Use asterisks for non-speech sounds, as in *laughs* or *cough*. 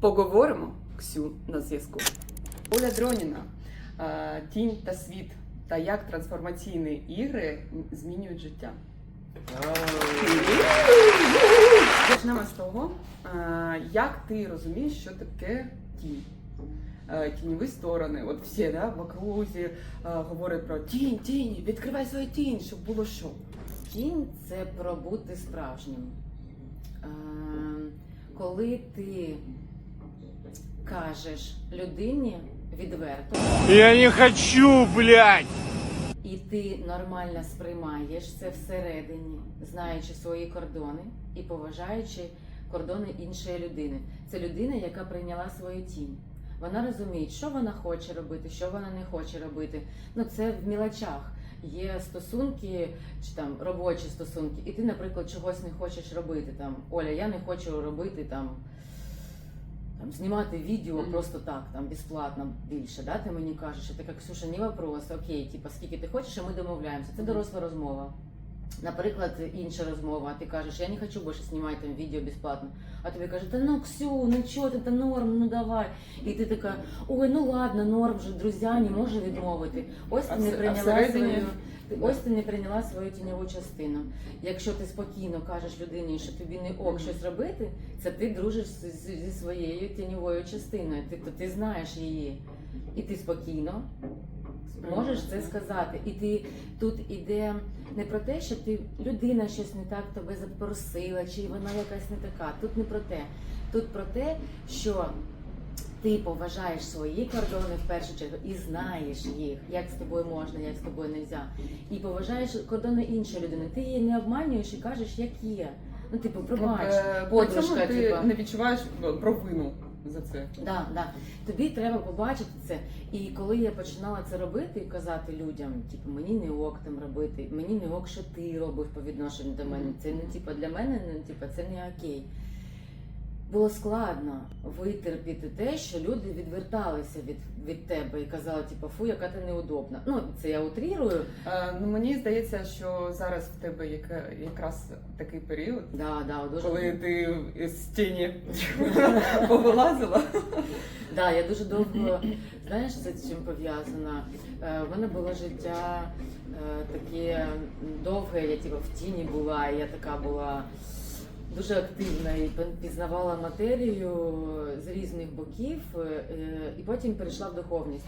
Поговоримо, Ксю, на зв'язку. Оля Дроніна, тінь та світ та як трансформаційні ігри змінюють життя. Почнемо з того, як ти розумієш, що таке тінь. Тіньові сторони, от всі да, в окрузі говорять про тінь, тінь, відкривай свою тінь, щоб було що. Тінь це про бути справжнім. Коли ти кажеш людині відверто, Я не хочу, блядь! і ти нормально сприймаєш це всередині, знаючи свої кордони і поважаючи кордони іншої людини. Це людина, яка прийняла свою тінь. Вона розуміє, що вона хоче робити, що вона не хоче робити. Ну це в мілочах. Є стосунки чи там робочі стосунки, і ти, наприклад, чогось не хочеш робити. Там Оля, я не хочу робити там. Там, знімати відео Мгм. просто так, там безплатно більше. Да? Ти мені кажеш, я така Ксюша, не вопрос, окей, типа, скільки ти хочеш, і ми домовляємося. Це доросла розмова. Наприклад, інша розмова, ти кажеш, я не хочу більше знімати там відео безплатно. А тобі кажуть, та ну Ксю, ну чого ти, та норм, ну давай. І ти така, ой, ну ладно, норм вже, друзі, не може відмовити. Ось ти не прийняла свою. Ось ти не прийняла свою тіньову частину. Якщо ти спокійно кажеш людині, що тобі не ок щось робити, це ти дружиш зі своєю тіньовою частиною. Ти, то ти знаєш її. І ти спокійно можеш це сказати. І ти тут іде не про те, що ти людина щось не так тебе запросила, чи вона якась не така. Тут не про те. Тут про те, що ти поважаєш свої кордони в першу чергу і знаєш їх, як з тобою можна, як з тобою не можна. І поважаєш кордони іншої людини. Ти її не обманюєш і кажеш, як є. Ну, типу, пробач, Е, подружка, ти типа. не відчуваєш провину за це. Да, да. Тобі треба побачити це. І коли я починала це робити і казати людям, типу, мені не ок там робити, мені не ок, що ти робив по відношенню до мене. Це не типу, для мене, не типу, це не окей. Було складно витерпіти те, що люди відверталися від, від тебе і казали, типу, фу, яка ти неудобна. Ну, це я утрірую. Е, Ну мені здається, що зараз в тебе яка- якраз такий період, Да, да, дуже коли ти з тіні *laughs* повилазила. Да, я дуже довго знаєш, це з чим пов'язано. Е, в мене було життя е, таке довге, я типу, в тіні була, і я така була дуже активна і пізнавала матерію з різних боків, е, і потім перейшла в духовність.